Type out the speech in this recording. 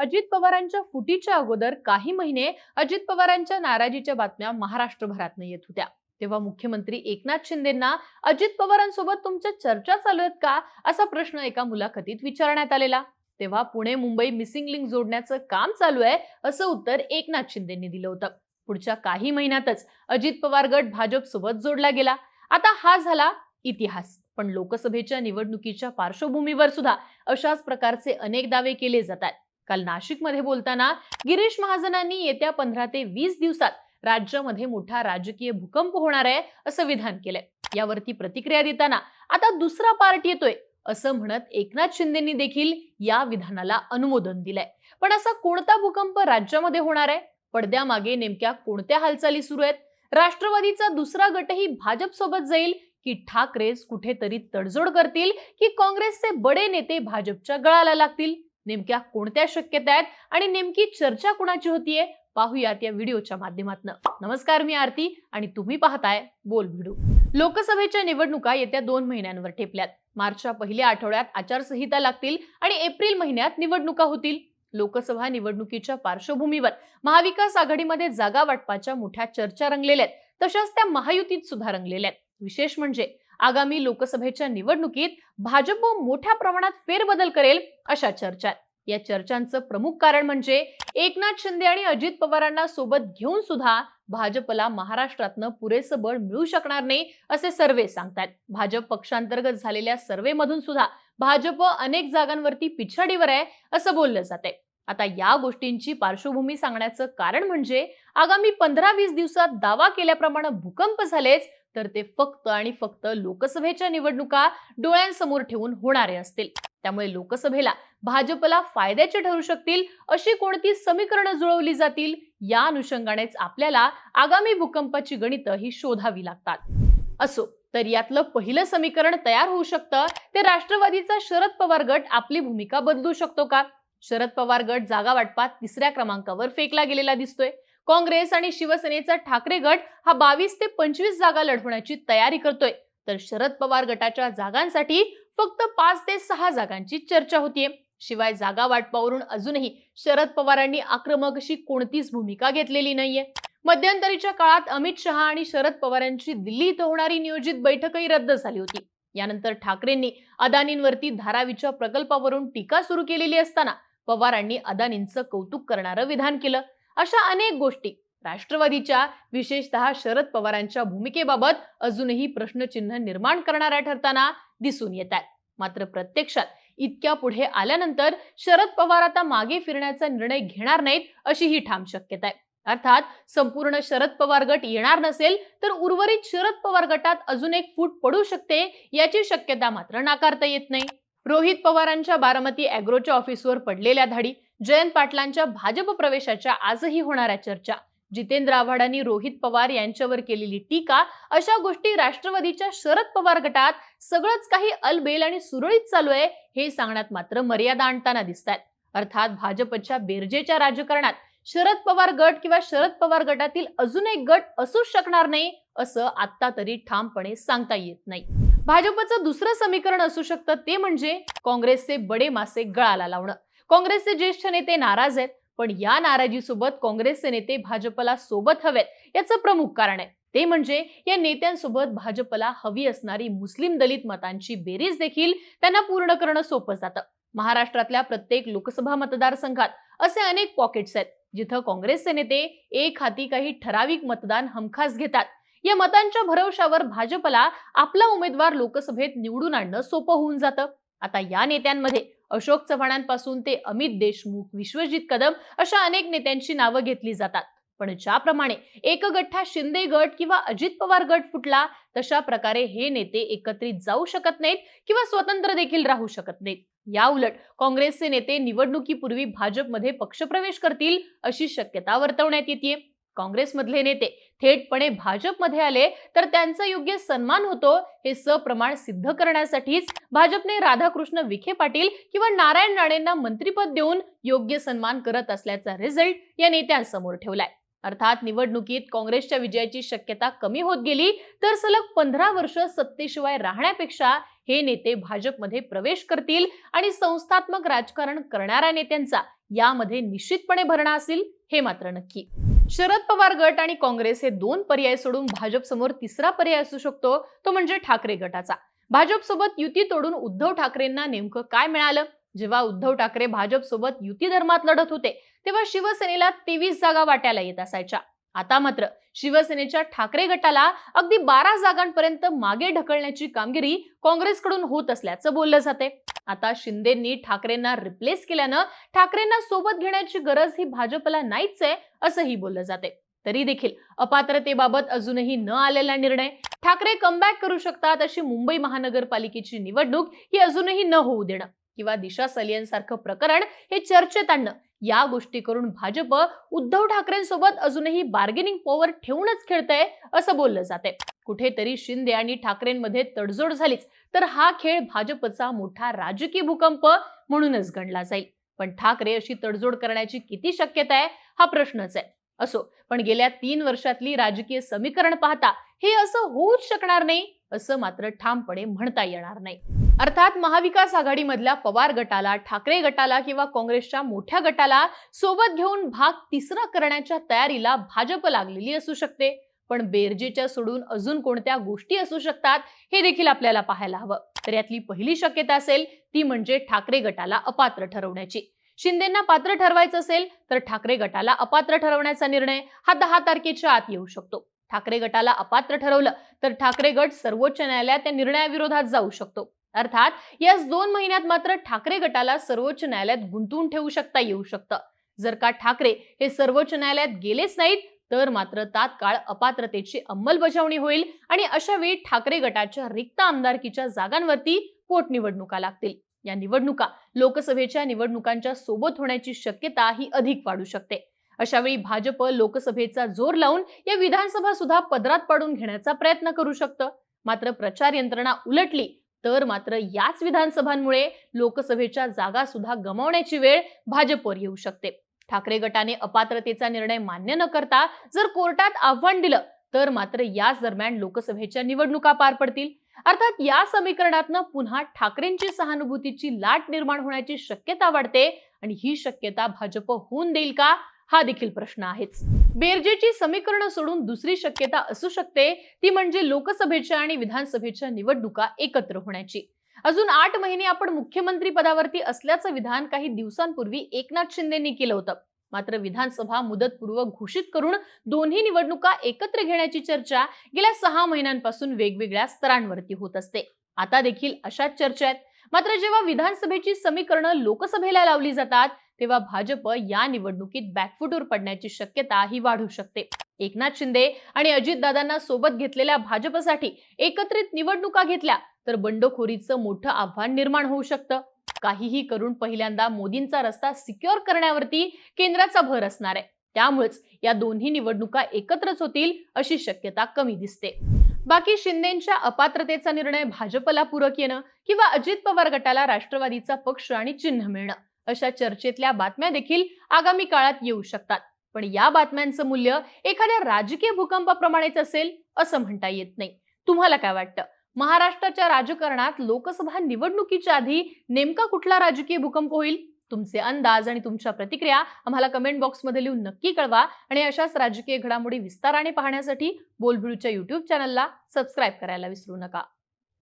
अजित पवारांच्या फुटीच्या अगोदर काही महिने अजित पवारांच्या नाराजीच्या बातम्या महाराष्ट्रभरातनं येत होत्या. तेव्हा मुख्यमंत्री एकनाथ शिंदेना अजित पवारांसोबत तुमच्या चर्चा चालू आहेत का? असा प्रश्न एका मुलाखतीत विचारण्यात आलेला. तेव्हा पुणे मुंबई मिसिंग लिंक जोडण्याचं काम चालू आहे असं उत्तर एकनाथ शिंदेंनी दिलं होतं. पुढच्या काही महिन्यातच अजित पवार गट भाजपसोबत जोडला गेला. आता हा झाला इतिहास. पण लोकसभेच्या निवडणुकीच्या पार्श्वभूमीवर सुद्धा अशाच प्रकारचे अनेक दावे केले जातात. काल नाशिकमध्ये बोलताना गिरीश महाजनांनी येत्या पंधरा ते वीस दिवसात राज्यामध्ये मोठा राजकीय भूकंप होणार आहे असं विधान केलंय. यावरती प्रतिक्रिया देताना आता दुसरा पार्ट येतोय असं म्हणत एकनाथ शिंदेनी देखील या विधानाला अनुमोदन दिलंय. पण असा कोणता भूकंप राज्यामध्ये होणार आहे? पडद्यामागे नेमक्या कोणत्या हालचाली सुरू आहेत? राष्ट्रवादीचा दुसरा गटही भाजप सोबत जाईल की ठाकरेच कुठेतरी तडजोड करतील की काँग्रेसचे बडे नेते भाजपच्या गळाला लागतील? नेमक्या कोणत्या शक्यता आहेत आणि नेमकी चर्चा कुणाची होतीये पाहूयात या व्हिडिओच्या माध्यमातून. नमस्कार मी आरती आणि तुम्ही पाहताय बोल भिडू लोकसभेच्या निवडणुका येत्या दोन महिन्यांवर ठेपल्यात. मार्चच्या पहिल्या आठवड्यात आचारसंहिता लागतील आणि एप्रिल महिन्यात निवडणुका होतील. लोकसभा निवडणुकीच्या पार्श्वभूमीवर महाविकास आघाडीमध्ये जागा वाटपाच्या मोठ्या चर्चा रंगलेल्या आहेत. तशाच त्या महायुतीत सुद्धा रंगलेल्या आहेत. विशेष म्हणजे आगामी लोकसभेच्या निवडणुकीत भाजप मोठ्या प्रमाणात फेरबदल करेल अशा चर्चा या चर्चांचं प्रमुख कारण म्हणजे एकनाथ शिंदे आणि अजित पवारांना सोबत घेऊन सुद्धा भाजपला महाराष्ट्रातनं पुरेसं बळ मिळू शकणार नाही असे सर्वे सांगतात भाजप पक्षांतर्गत झालेल्या सर्वेमधून सुद्धा भाजप अनेक जागांवरती पिछाडीवर आहे असं बोललं जाते आता या गोष्टींची पार्श्वभूमी सांगण्याचं कारण म्हणजे आगामी पंधरा वीस दिवसात दावा केल्याप्रमाणे भूकंप झालेच तर ते फक्त आणि फक्त लोकसभेच्या निवडणुका डोळ्यांसमोर ठेवून होणारे असतील. त्यामुळे लोकसभेला भाजपला फायद्याचे ठरू शकतील अशी कोणती समीकरणं जुळवली जातील या अनुषंगानेच आपल्याला आगामी भूकंपाची गणितं ही शोधावी लागतात. असो तर यातलं पहिलं समीकरण तयार होऊ शकतं. ते राष्ट्रवादीचा शरद पवार गट आपली भूमिका बदलू शकतो का? शरद पवार गट जागा वाटपात तिसऱ्या क्रमांकावर फेकला गेलेला दिसतोय. काँग्रेस आणि शिवसेनेचा ठाकरे गट हा बावीस ते पंचवीस जागा लढवण्याची तयारी करतोय. तर शरद पवार गटाच्या जागांसाठी फक्त पाच ते सहा जागांची चर्चा होतीये. शिवाय जागा वाटपावरून अजूनही शरद पवारांनी आक्रमक अशी कोणतीच भूमिका घेतलेली नाहीये. मध्यंतरीच्या काळात अमित शहा आणि शरद पवारांची दिल्ली इथं होणारी नियोजित बैठकही रद्द झाली होती. यानंतर ठाकरेंनी अदानींवरती धारावीच्या प्रकल्पावरून टीका सुरू केलेली असताना पवारांनी अदानींचं कौतुक करणारं विधान केलं. अशा अनेक गोष्टी. राष्ट्रवादीच्या विशेषतः शरद पवारांच्या भूमिकेबाबत अजूनही प्रश्नचिन्ह निर्माण करणाऱ्या ठरताना दिसून येत आहेत. मात्र प्रत्यक्षात इतक्या पुढे आल्यानंतर शरद पवार आता मागे फिरण्याचा निर्णय घेणार नाहीत अशी ही ठाम शक्यता आहे. अर्थात संपूर्ण शरद पवार गट येणार नसेल तर उर्वरित शरद पवार गटात अजून एक फूट पडू शकते याची शक्यता मात्र नाकारता येत नाही. रोहित पवारांच्या बारामती अॅग्रोच्या ऑफिसवर पडलेल्या धाडी जयंत पाटलांच्या भाजप प्रवेशाच्या आजही होणाऱ्या चर्चा. जितेंद्र आव्हाडांनी रोहित पवार यांच्यावर केलेली टीका अशा गोष्टी राष्ट्रवादीच्या शरद पवार गटात सगळंच काही अलबेल आणि सुरळीत चालू आहे हे सांगण्यात मात्र मर्यादा आणताना दिसतात अर्थात भाजपच्या बेरजेच्या राजकारणात शरद पवार गट किंवा शरद पवार गटातील अजून एक गट असूच शकणार नाही असं आता तरी ठामपणे सांगता येत नाही. भाजपचं दुसरं समीकरण असू शकतं ते म्हणजे काँग्रेसचे बडे मासे गळाला लावणं. काँग्रेसचे ज्येष्ठ नेते नाराज आहेत पण या नाराजीसोबत काँग्रेसचे नेते भाजपला सोबत हवेत याचं प्रमुख कारण आहे. ते म्हणजे या नेत्यांसोबत भाजपला हवी असणारी मुस्लिम दलित मतांची बेरीज देखील त्यांना पूर्ण करणं सोपं जातं. महाराष्ट्रातल्या प्रत्येक लोकसभा मतदारसंघात असे अनेक पॉकेट्स आहेत जिथं काँग्रेसचे नेते एक हाती काही ठराविक मतदान हमखास घेतात. या मतांच्या भरवशावर भाजपला आपला उमेदवार लोकसभेत निवडून आणणं सोपं होऊन जातं. आता या नेत्यांमध्ये अशोक चव्हाणांपासून ते अमित देशमुख विश्वजित कदम अशा अनेक नेत्यांची नावं घेतली जातात. पण ज्याप्रमाणे एक गठ्ठा शिंदे गट किंवा अजित पवार गट फुटला तशा प्रकारे हे नेते एकत्रित जाऊ शकत नाहीत किंवा स्वतंत्र देखील राहू शकत नाहीत. या उलट काँग्रेसचे नेते निवडणुकीपूर्वी भाजपमध्ये पक्षप्रवेश करतील अशी शक्यता वर्तवण्यात येते काँग्रेसमधले नेते थेटपणे भाजपमध्ये आले तर त्यांचा योग्य सन्मान होतो हे सप्रमाण सिद्ध करण्यासाठीच भाजपने राधाकृष्ण विखे पाटील किंवा नारायण राणेंना मंत्रीपद देऊन योग्य सन्मान करत असल्याचा रिझल्ट या नेत्यांसमोर ठेवलाय. अर्थात निवडणुकीत काँग्रेसच्या विजयाची शक्यता कमी होत गेली तर सलग पंधरा वर्ष सत्तेशिवाय राहण्यापेक्षा हे नेते भाजपमध्ये प्रवेश करतील आणि संस्थात्मक राजकारण करणाऱ्या नेत्यांचा यामध्ये निश्चितपणे भरणा असेल हे मात्र नक्की. शरद पवार गट आणि काँग्रेस हे दोन पर्याय सोडून भाजप समोर तिसरा पर्याय असू शकतो तो म्हणजे ठाकरे गटाचा. भाजप सोबत युती तोडून उद्धव ठाकरेंना नेमकं काय मिळालं? जेव्हा उद्धव ठाकरे भाजप सोबत युती धर्मात लढत होते तेव्हा शिवसेनेला तेवीस जागा वाट्याला येत असायच्या. आता मात्र शिवसेनेच्या ठाकरे गटाला अगदी बारा जागांपर्यंत मागे ढकलण्याची कामगिरी काँग्रेसकडून होत असल्याचं बोललं जाते आता शिंदेंनी ठाकरेंना रिप्लेस केल्यानं ठाकरेंना सोबत घेण्याची गरज ही भाजपला नाहीच आहे असंही बोललं जाते तरी देखील अपात्रतेबाबत अजूनही न आलेला निर्णय. ठाकरे कमबॅक करू शकतात अशी मुंबई महानगरपालिकेची निवडणूक ही अजूनही न होऊ देणं. किंवा दिशा सलियन सारखं प्रकरण हे चर्चेत आणणं. या गोष्टी करून भाजप उद्धव ठाकरेंसोबत अजूनही बार्गेनिंग पॉवर ठेवूनच खेळतंय असं बोललं जाते कुठेतरी शिंदे आणि ठाकरेंमध्ये तडजोड झालीच तर हा खेळ भाजपचा मोठा राजकीय भूकंप म्हणूनच गणला जाईल. पण ठाकरे अशी तडजोड करण्याची किती शक्यता आहे हा प्रश्नच आहे. असो पण गेल्या तीन वर्षातली राजकीय समीकरण पाहता हे असं होऊच शकणार नाही. असं मात्र ठामपणे म्हणता येणार नाही. अर्थात महाविकास आघाडीमधल्या पवार गटाला ठाकरे गटाला किंवा काँग्रेसच्या मोठ्या गटाला सोबत घेऊन भाग तिसरा करण्याच्या तयारीला भाजप लागलेली असू शकते. पण बेरजेच्या सोडून अजून कोणत्या गोष्टी असू शकतात हे देखील आपल्याला पाहायला हवं. तर यातली पहिली शक्यता असेल ती म्हणजे ठाकरे गटाला अपात्र ठरवण्याची. शिंदेना पात्र ठरवायचं असेल तर ठाकरे गटाला अपात्र ठरवण्याचा निर्णय हा दहा तारखेच्या आत येऊ शकतो. ठाकरे गटाला अपात्र ठरवलं तर ठाकरे गट सर्वोच्च न्यायालयात या निर्णयाविरोधात जाऊ शकतो. अर्थात याच दोन महिन्यात मात्र ठाकरे गटाला सर्वोच्च न्यायालयात गुंतवून ठेवू शकता येऊ शकतं. जर का ठाकरे हे सर्वोच्च न्यायालयात गेलेच नाहीत तर मात्र तात्काळ अपात्रतेची अंमलबजावणी होईल आणि अशा वेळी ठाकरे गटाच्या रिक्त आमदारकीच्या जागांवरती पोटनिवडणुका लागतील. या निवडणुका लोकसभेच्या निवडणुकांच्या सोबत होण्याची शक्यता ही अधिक वाढू शकते. अशावेळी भाजप लोकसभेचा जोर लावून या विधानसभा सुद्धा पदरात पाडून घेण्याचा प्रयत्न करू शकतं. मात्र प्रचार यंत्रणा उलटली तर मात्र याच विधानसभांमुळे लोकसभेच्या जागा सुद्धा गमावण्याची वेळ भाजपवर येऊ शकते. ठाकरे गटाने अपात्रतेचा निर्णय मान्य न करता जर कोर्टात आव्हान दिलं तर मात्र याच दरम्यान लोकसभेच्या निवडणुका पार पडतील. अर्थात या समीकरणातनं पुन्हा ठाकरेंची सहानुभूतीची लाट निर्माण होण्याची शक्यता वाढते आणि ही शक्यता भाजप होऊन देईल का? हा देखील प्रश्न आहेच. बेरजेची समीकरणं सोडून दुसरी शक्यता असू शकते ती म्हणजे लोकसभेच्या आणि विधानसभेच्या निवडणुका एकत्र होण्याची. अजून आठ महिने आपण मुख्यमंत्री पदावरती असल्याचं विधान काही दिवसांपूर्वी एकनाथ शिंदेनी केलं होतं. मात्र विधानसभा मुदतपूर्व घोषित करून दोन्ही निवडणुका एकत्र घेण्याची चर्चा गेल्या सहा महिन्यांपासून वेगवेगळ्या स्तरांवरती होत असते. आता देखील अशाच चर्चा आहेत. मात्र जेव्हा विधानसभेची समीकरणं लोकसभेला लावली जातात तेव्हा भाजप या निवडणुकीत बॅकफुटवर पडण्याची शक्यता ही वाढू शकते. एकनाथ शिंदे आणि अजितदादांना सोबत घेतलेल्या भाजपसाठी एकत्रित निवडणुका घेतल्या तर बंडखोरीचं मोठं आव्हान निर्माण होऊ शकतं. काहीही करून पहिल्यांदा मोदींचा रस्ता सिक्युअर करण्यावरती केंद्राचा भर असणार आहे. त्यामुळेच या दोन्ही निवडणुका एकत्रच होतील अशी शक्यता कमी दिसते. बाकी शिंदेच्या अपात्रतेचा निर्णय भाजपला पूरक येणं किंवा अजित पवार गटाला राष्ट्रवादीचा पक्ष आणि चिन्ह मिळणं अशा चर्चेतल्या बातम्या देखील आगामी काळात येऊ शकतात. पण या बातम्यांचं मूल्य एखाद्या राजकीय भूकंपाप्रमाणेच असेल असं म्हणता येत नाही. तुम्हाला काय वाटतं? महाराष्ट्राच्या राजकारणात लोकसभा निवडणुकीच्या आधी नेमका कुठला राजकीय भूकंप होईल? तुमचे अंदाज आणि तुमच्या प्रतिक्रिया आम्हाला कमेंट बॉक्समध्ये लिहून नक्की कळवा. आणि अशाच राजकीय घडामोडी विस्ताराने पाहण्यासाठी बोलबिळूच्या युट्यूब चॅनलला सबस्क्राईब करायला विसरू नका.